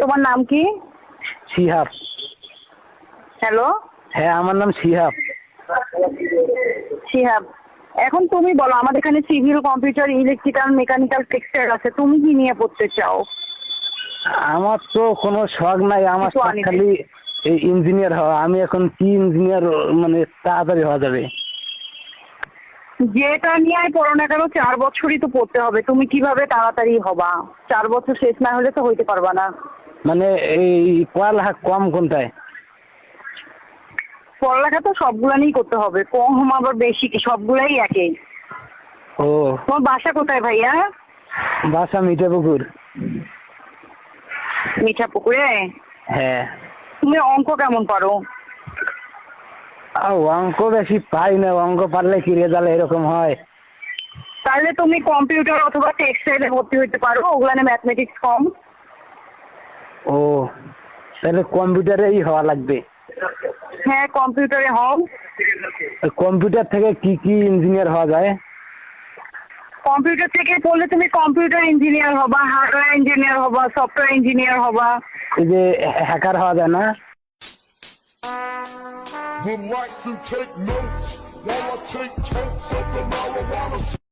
তোমার নাম কি? শিহাব। হ্যালো হ্যাঁ আমার নাম সিহাব সিহাব এখন তুমি বলো আমাদের এখানে civil computer electrical mechanical textile আছে তুমি কি নিয়ে পড়তে চাও? আমার তো কোনো শখ নাই আমার খালি ইঞ্জিনিয়ার হওয়া। আমি এখন কি ইঞ্জিনিয়ার মানে তাড়াতাড়ি হওয়া যাবে? যেটা নিয়ে পড়ো না কেন চার বছরই তো পড়তে হবে। তুমি কীভাবে তাড়াতাড়ি হবা? চার বছর শেষ না হলে তো হইতে পারবা না। মানে এই পড়ালেখা কম কোনটায়? পড়ালেখা তো সবগুলা নিয়েই করতে হবে। কম আবার বেশি কি সবগুলাই একই ও। তোমার বাসা কোথায় ভাইয়া? বাসা মিঠাপুকুর। মিঠা পুকুরে হ্যাঁ। তুমি অঙ্ক কেমন পারো? অঙ্ক বেশি পাই না অঙ্ক পারলে কি রেজাল্ট এরকম হয়। তাহলে তুমি কম্পিউটার অথবা টেক্সটাইলে ভর্তি হইতে পারো ওগুলানে ম্যাথমেটিক্স কম। ও তাহলে কম্পিউটারেই হওয়া লাগবে। হ্যাঁ কম্পিউটারে হও। কম্পিউটার থেকে কি কি ইঞ্জিনিয়ার হওয়া যায়? কম্পিউটার থেকে পড়লে তুমি কম্পিউটার ইঞ্জিনিয়ার হবা হার্ডওয়্যার ইঞ্জিনিয়ার হবা সফটওয়্যার ইঞ্জিনিয়ার হবা। এই যে হ্যাকার হওয়া যায় না? Like to take notes while I take totes of the marijuana.